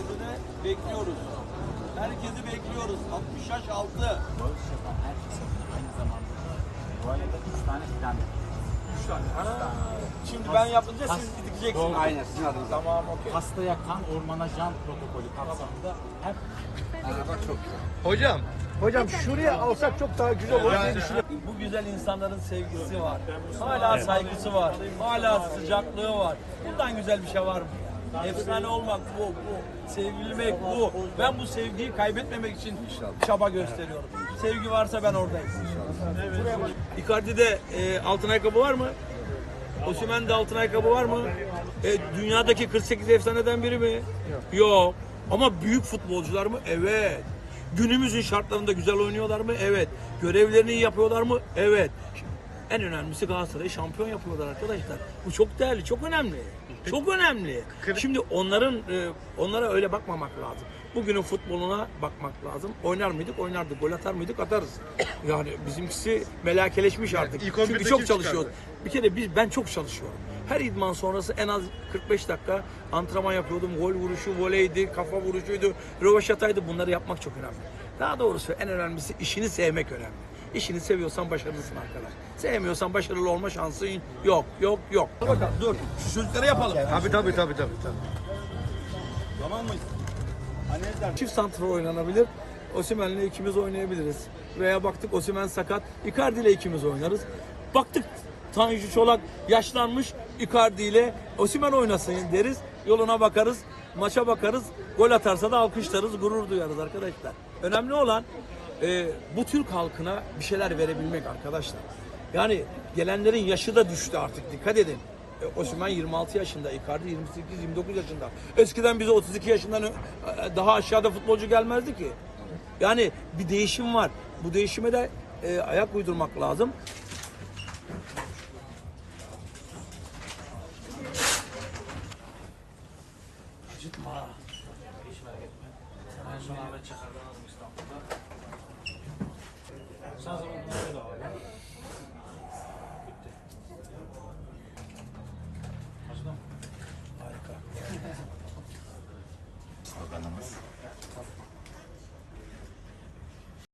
herkese de bekliyoruz. Herkesi bekliyoruz. 60 yaş altı. Bağış yapan herkese aynı zamanda da bu ayda 3 tane fidan Üç tane. Ha. Şimdi ben yapınca siz dikeceksiniz. Aynen sizin adınıza. Tamam okey. Hastaya kan, ormana can protokolü kapsamında hep Hocam, hocam şuraya alsak çok daha güzel olur diye düşünüyorum. Bu güzel insanların sevgisi var. Hala saygısı var. Hala sıcaklığı var. Bundan güzel bir şey var mı? Efsane olmak bu, bu. Sevilmek bu. Ben bu sevgiyi kaybetmemek için çaba gösteriyorum. Sevgi varsa ben oradayım. Bak. Icardi'de e, altın ayakkabı var mı? Osimhen'de altın ayakkabı var mı? E, dünyadaki 48 efsaneden biri mi? Yok. Ama büyük futbolcular mı? Evet. Günümüzün şartlarında güzel oynuyorlar mı? Evet. Görevlerini yapıyorlar mı? Evet. En önemlisi Galatasaray'ı şampiyon yapıyorlar arkadaşlar. Bu çok değerli, çok önemli. Çok önemli. Şimdi onların e, onlara öyle bakmamak lazım. Bugünün futboluna bakmak lazım. Oynar mıydık? Oynardık. Gol atar mıydık? Atarız. Yani bizimkisi melakeleşmiş artık. ilk Çünkü 11'de çok kim çalışıyoruz. Bir kere biz ben çok çalışıyorum. Her idman sonrası en az 45 dakika antrenman yapıyordum. Gol vuruşu, voleydi, kafa vuruşuydu, rövaşataydı. Bunları yapmak çok önemli. Daha doğrusu en önemlisi işini sevmek önemli. İşini seviyorsan başarılısın arkadaş. Sevmiyorsan başarılı olma şansın yok, yok, yok. Bakalım dur. Şu çocuklara yapalım. Tabii tabii tabii tabii. tabii. Tamam mıyız? Çift santrfor oynanabilir. Osimhen'le ikimiz oynayabiliriz. Veya baktık Osimhen sakat. Icardi ile ikimiz oynarız. Baktık Tanju Çolak yaşlanmış. Icardi ile Osimhen oynasın deriz. Yoluna bakarız. Maça bakarız. Gol atarsa da alkışlarız. Gurur duyarız arkadaşlar. Önemli olan e, bu Türk halkına bir şeyler verebilmek arkadaşlar. Yani gelenlerin yaşı da düştü artık. Dikkat edin. E, Osimhen 26 yaşında, Icardi 28-29 yaşında. Eskiden bize 32 yaşından e, daha aşağıda futbolcu gelmezdi ki. Yani bir değişim var. Bu değişime de e, ayak uydurmak lazım. Acıtma. Hiç merak etme. En son Ahmet Çakar'dan aldım